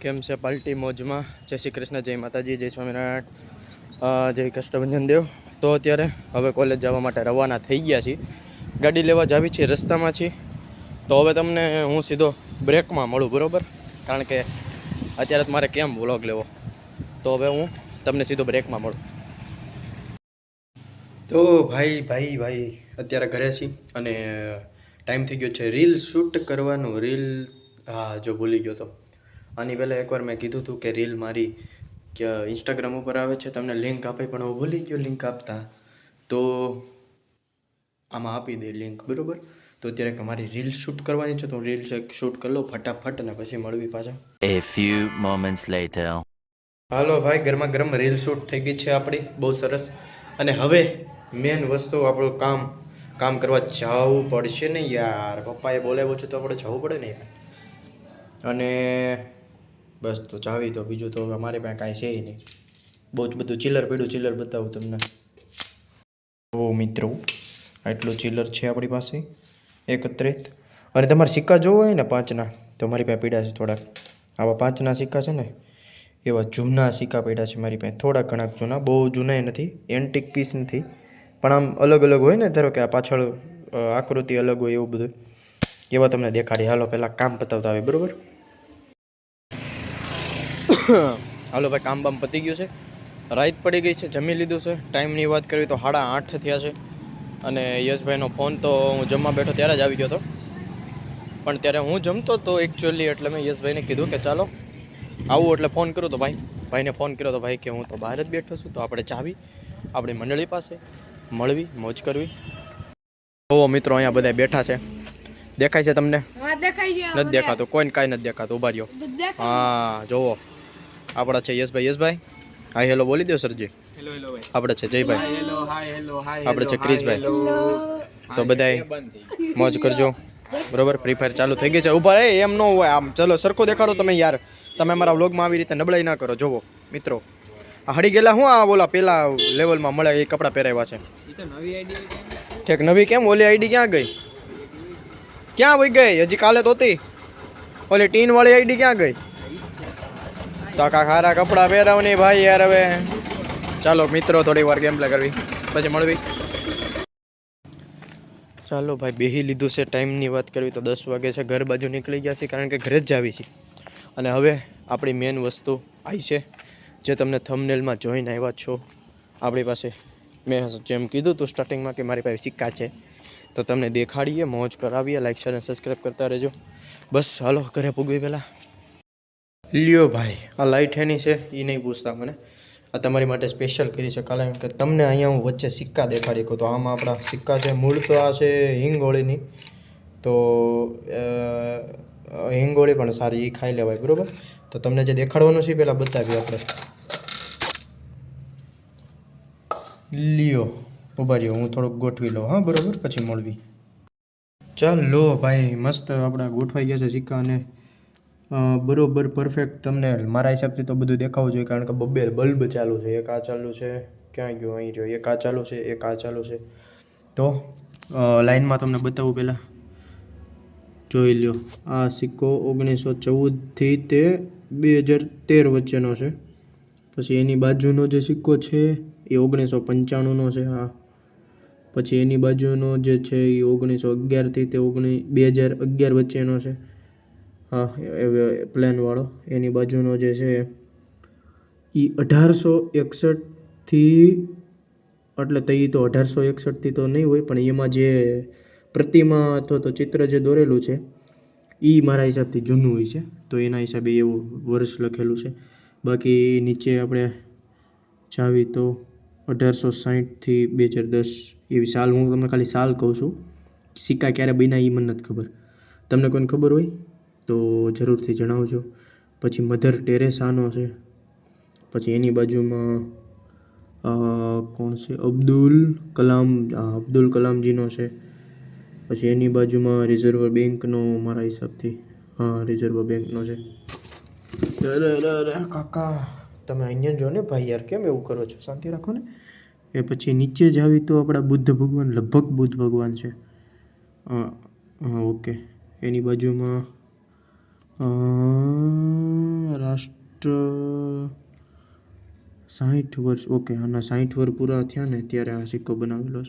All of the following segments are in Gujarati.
કેમ છે પાર્ટી મોજમાં? જય શ્રી કૃષ્ણ, જય માતાજી, જય સ્વામિનારાયણ. જય કષ્ટભંજન દેવ. તો અત્યારે હવે કોલેજ જવા માટે રવાના થઈ ગયા છીએ. ગાડી લેવા જાવી છીએ, રસ્તામાં છીએ. તો હવે તમને હું સીધો બ્રેકમાં મળું, બરાબર? કારણ કે અત્યારે મારે કેમ વ્લોગ લેવો? તો હવે હું તમને સીધો બ્રેકમાં મળું. તો ભાઈ ભાઈ ભાઈ, અત્યારે ઘરે છીએ અને ટાઈમ થઈ ગયો છે રીલ શૂટ કરવાનું. રીલ, હા, જો ભૂલી ગયો તો. આની પહેલાં એકવાર મેં કીધું હતું કે રીલ મારી કે ઇન્સ્ટાગ્રામ ઉપર આવે છે તમને લિંક આપે પણ હું ભૂલી ગયો લિંક આપતા. તો આમાં આપી દે લિંક બરાબર? તો અત્યારે કે મારી રીલ શૂટ કરવાની છે તો હું રીલ શૂટ કરી લઉં ફટાફટ અને પછી મળવી પાછા. એ ફ્યુ મોમેન્ટ્સ લેટર હાલો ભાઈ ગરમા ગરમ રીલ શૂટ થઈ ગઈ છે આપણી બહુ સરસ. અને હવે મેન વસ્તુ આપણું કામ કામ કરવા જવું પડશે ને યાર. પપ્પાએ બોલાવ્યો છે તો આપણે જવું પડે ને યાર. અને બસ તો ચાવી તો બીજું તો અમારે પાસે કાંઈ છે નહીં. બહુ જ બધું ચિલ્લર પડ્યું ચિલ્લર બતાવું તમને. ઓ મિત્રો, આટલું ચિલ્લર છે આપણી પાસે, એકત્રિત. અને તમારે સિક્કા જોવો હોય ને પાંચના, તો મારી પાસે પીડા છે થોડાક. આવા પાંચના સિક્કા છે ને, એવા જૂના સિક્કા પડ્યા છે મારી પાસે. થોડા ઘણા જૂના, બહુ જૂનાય નથી એન્ટિક પીસ નથી. પણ આમ અલગ અલગ હોય ને, ધારો કે આ પાછળ આકૃતિ અલગ હોય એવું બધું. એવા તમને દેખાડી. હાલો, પહેલાં કામ પતાવતા આવે બરોબર? હાલો ભાઈ કામ બામ પતી ગયું છે. રાત પડી ગઈ છે જમી લીધું છે. ટાઈમની વાત કરવી તો સાડા આઠ થયા છે. અને યશભાઈનો ફોન તો હું જમવા બેઠો ત્યારે જ આવી ગયો હતો. પણ ત્યારે હું જમતો તો એકચ્યુઅલી એટલે મેં યશભાઈને કીધું કે ચાલો આવું એટલે ફોન કરું તો ભાઈ. ભાઈને ફોન કર્યો તો ભાઈ કે હું તો બહાર જ બેઠો છું તો આપણે ચાવી આપણી મંડળી પાસે મળવી મોજ કરવી. ઓ મિત્રો અહીંયા બધા બેઠા છે. દેખાય છે તમને? નથી દેખાતું કોઈને કાંઈ નથી દેખાતું ઊભા રહ્યો. હા જોવો આપણા છે યશભાઈ. યશભાઈ હા હેલો બોલી દો સરજી. હેલો હેલો ભાઈ. આપણે છે જયભાઈ. હેલો હાય હેલો હાય આપણે છે ક્રિશભાઈ. તો બધાય મોજ કરજો. બરોબર ફ્રી ફાયર ચાલુ થઈ ગઈ છે. ઊભા રે એમ ન હોય. આમ ચલો સરખો દેખાડો તમે યાર. તમે અમારા વ્લોગમાં આવી રીતે નબળાઈ ના કરો. જોવો મિત્રો. આ હડી ગયેલા હું આ બોલા પેલા લેવલમાં મળે એ કપડાં પહેરાવ્યા છે. ઠેક નવી કેમ? ઓલી આઈડી ક્યાં ગઈ? ક્યાં વહી ગઈ? હજી કાલે તો હતી ઓલી ટીન વાળી આઈડી ક્યાં ગઈ? કાંક ખારા કપડાં પહેરાવની ભાઈ યાર હવે. ચાલો મિત્રો, થોડી વાર ગેમ પ્લે કરવી. પછી મળવી. ચાલો ભાઈ, બેહી લીધું છે ટાઈમની વાત કરવી તો દસ વાગે છે. ઘર બાજુ નીકળી ગયા છે કારણ કે ઘરે જ જાવી છે અને હવે આપણી મેન વસ્તુ આવી છે, જે તમને થમનેલમાં જોઈને આવ્યા છો. આપણી પાસે મેં જેમ કીધું હતું સ્ટાર્ટિંગમાં કે મારી પાસે સિક્કા છે. તો તમને દેખાડીએ, મોજ કરાવીએ. લાઈક શેર અને સબસ્ક્રાઈબ કરતા રહેજો. બસ, હાલો, ઘરે પૂગવી પહેલાં. લ્યો ભાઈ, આ લાઇટ એની છે એ નહીં પૂછતા મને. આ તમારી માટે સ્પેશિયલ કરી છે, કારણ કે તમને અહીંયા હું વચ્ચે સિક્કા દેખાડી કહું તો આમાં આપણા સિક્કા છે, મૂળ તો આ છે હિંગોળીની. તો હિંગોળી પણ સારી એ ખાઈ લેવાય, બરાબર? તો તમને જે દેખાડવાનું છે પહેલાં બતાવીએ આપણે. લ્યો ઊભા રહ્યો, હું થોડુંક ગોઠવી લઉં, હા, બરાબર? પછી મળવી. ચાલો ભાઈ, મસ્ત આપણા ગોઠવાઈ ગયા છે સિક્કા અને બરોબર પરફેક્ટ તમને મારા હિસાબથી તો બધું દેખાવું જોઈએ, કારણ કે બબ્બે બલ્બ ચાલુ છે. એક આ ચાલુ છે, ક્યાં ગયો? અહીં રહ્યો. એક આ ચાલુ છે, એક આ ચાલુ છે. તો લાઇનમાં તમને બતાવું પહેલાં. જોઈ લ્યો. આ સિક્કો ઓગણીસો ચૌદથી તે બે હજાર તેર વચ્ચેનો છે. પછી એની બાજુનો જે સિક્કો છે, એ ઓગણીસો પંચાણુંનો છે, હા. પછી એની બાજુનો જે છે, એ ઓગણીસો અગિયારથી તે ઓગણી, બે હજાર અગિયાર વચ્ચેનો છે. હા પ્લેનવાળો એની બાજુનો જે છે એ અઢારસો એકસઠથી એટલે તો તો અઢારસો એકસઠથી તો નહીં હોય, પણ એમાં જે પ્રતિમા અથવા તો ચિત્ર જે દોરેલું છે એ મારા હિસાબથી જૂનું હોય છે. તો એના હિસાબે એવું વર્ષ લખેલું છે. બાકી નીચે આપણે જાવી તો અઢારસો સાહીઠથી બે હજાર દસ એવી સાલ. હું તમને ખાલી સાલ કહું છું. સિક્કા ક્યારે બન્યા એ મને નથી ખબર. તમને કોઈને ખબર હોય? તો જરૂરથી જણાવજો. પછી મધર ટેરેસાનો છે. પછી એની બાજુમાં કોણ છે? અબ્દુલ કલામ અબ્દુલ કલામજીનો છે. પછી એની બાજુમાં રિઝર્વ બેંકનો મારા હિસાબથી હા રિઝર્વ બેંકનો છે. અરે અરે અરે કાકા તમે અહીંયા જો ને ભાઈ યાર? કેમ એવું કરો છો? શાંતિ રાખો ને એ પછી નીચે જ આવી તો આપણા બુદ્ધ ભગવાન લગભગ બુદ્ધ ભગવાન છે. હા હા ઓકે. એની બાજુમાં અ, સાઠ વર્ષ ઓકે આના સાઠ વર્ષ પૂરા થયા ને ત્યારે આ સિક્કો બનાવેલો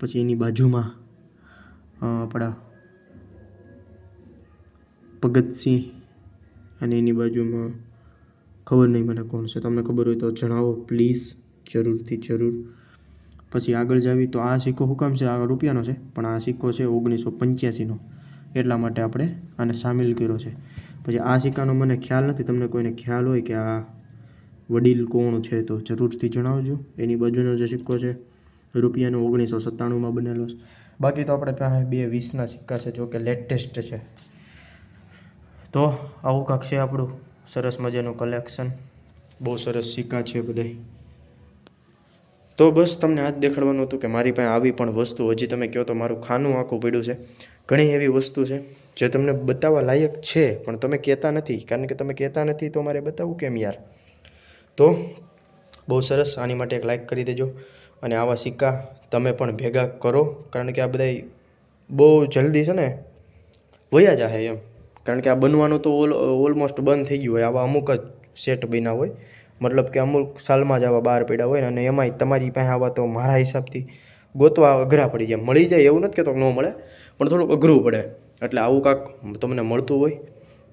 પછી એની બાજુમાં આપણા ભગતસિંહ અને એની બાજુમાં ખબર નહીં મને કોણ છે. તમને ખબર હોય તો જણાવો પ્લીઝ જરૂરથી જરૂર. પછી આગળ જાવી તો આ સિક્કો શું કામ છે? આ રૂપિયાનો છે પણ આ સિક્કો છે ઓગણીસો પંચ્યાસીનો. એટલા માટે આપણે આને સામેલ કર્યો છે. પછી આ સિક્કાનો મને ખ્યાલ નથી, તમને કોઈને ખ્યાલ હોય કે આ વડીલ કોણ છે તો જરૂરથી જણાવજો. એની બાજુનો જે સિક્કો છે, રૂપિયાનો ઓગણીસો સત્તાણુંમાં બનેલો છે. બાકી તો આપણે પાસે બે વીસના સિક્કા છે, જો કે લેટેસ્ટ છે. તો આવું કાંક છે આપણું સરસ મજાનું કલેક્શન. બહુ સરસ સિક્કા છે બધાય. તો બસ તમને આ જ દેખાડવાનું હતું કે મારી પાસે આવી પણ વસ્તુ, હજી તમે કહો તો મારું ખાનું આખું પડ્યું છે. ઘણી એવી વસ્તુ છે જે તમને બતાવવા લાયક છે, પણ તમે કહેતા નથી. કારણ કે તમે કહેતા નથી તો મારે બતાવવું કેમ યાર? તો બહુ સરસ. આની માટે એક લાઇક કરી દેજો અને આવા સિક્કા તમે પણ ભેગા કરો. કારણ કે આ બધા બહુ જલ્દી છે ને વયા જાહે એમ. કારણ કે આ બનવાનું તો ઓલ, ઓલમોસ્ટ બંધ થઈ ગયું હોય. આવા અમુક જ સેટ બન્યા હોય. મતલબ કે અમુક સાલમાં જ આવા બહાર પડ્યા હોય અને એમાંય તમારી પાસે આવા તો મારા હિસાબથી ગોતવા અઘરા પડી જાય. મળી જાય એવું નથી કહેતો તો ન મળે. પણ થોડુંક અઘરું પડે. એટલે આવું કાંક તમને મળતું હોય,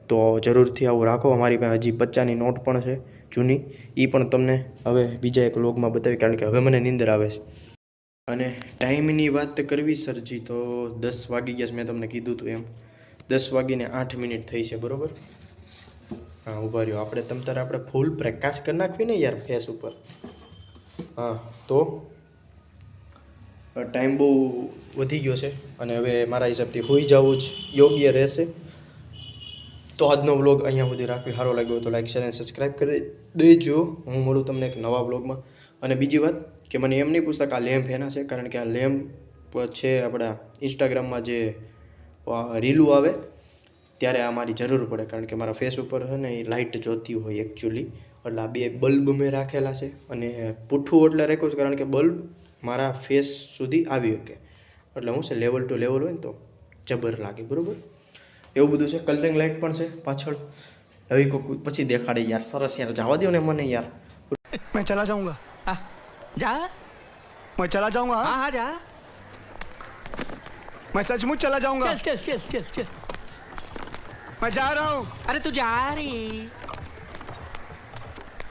તો જરૂરથી આવું રાખો. અમારી પાસે હજી પચાસની નોટ પણ છે, જૂની. એ પણ તમને હવે બીજા એક લોગમાં બતાવી કારણ કે હવે મને નીંદર આવે છે. અને ટાઈમની વાત કરવી સરજી, તો દસ વાગી ગયા છે, મેં તમને કીધું હતું એમ. દસ વાગીને આઠ મિનિટ થઈ છે, બરાબર? હા ઊભા રહ્યો. આપણે તમ તારે આપણે ફૂલ પ્રકાશ કરી નાખવી ને યાર ફેસ ઉપર? હા, તો? ટાઈમ બહુ વધી ગયો છે. અને હવે મારા હિસાબથી હોઈ જવું જ યોગ્ય રહેશે. તો આજનો વ્લોગ અહીંયા સુધી રાખવી સારો લાગ્યો તો લાઈક શેર અને સબસ્ક્રાઈબ કરી દેજો. હું મળું તમને એક નવા વ્લોગમાં અને બીજી વાત કે મને એમ નહીં પૂછતા કે આ લેમ્પ એના છે? કારણ કે આ લેમ્પ છે આપણા ઇન્સ્ટાગ્રામમાં જે રીલું આવે, ત્યારે આ મારી જરૂર પડે. કારણ કે મારા ફેસ ઉપર છે ને એ લાઇટ જોતી હોય એકચ્યુઅલી એટલે આ બે બલ્બ મેં રાખેલા છે. અને પૂઠું એટલે રાખ્યું છે કારણ કે બલ્બ મારા ફેસ સુધી આવી શકે એટલે હું છે લેવલ ટુ લેવલ હોય ને તો જબર લાગે બરાબર એવું બધું છે કલરિંગ લાઇટ પણ છે પાછળ હવે કોક પછી દેખાડે યાર સરસ યાર જવા દો ને મને યાર मैं चला जाऊंगा हाँ, जा मैं चला जाऊंगा हाँ? हाँ हाँ जा मैं सचमुच चला जाऊंगा चल चल चल चल चल मैं जा रहा हूँ अरे तू जा रही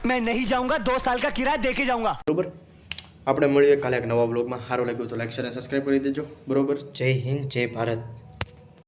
मैं नहीं जाऊंगा दो साल का किराया दे के जाऊंगा બરોબર આપણે મળીએ કાલે એક નવા બ્લોગમાં સારું લાગ્યું તો લાઈક શેર અને સબસ્ક્રાઈબ કરી દેજો. બરોબર? જય હિન્દ, જય ભારત.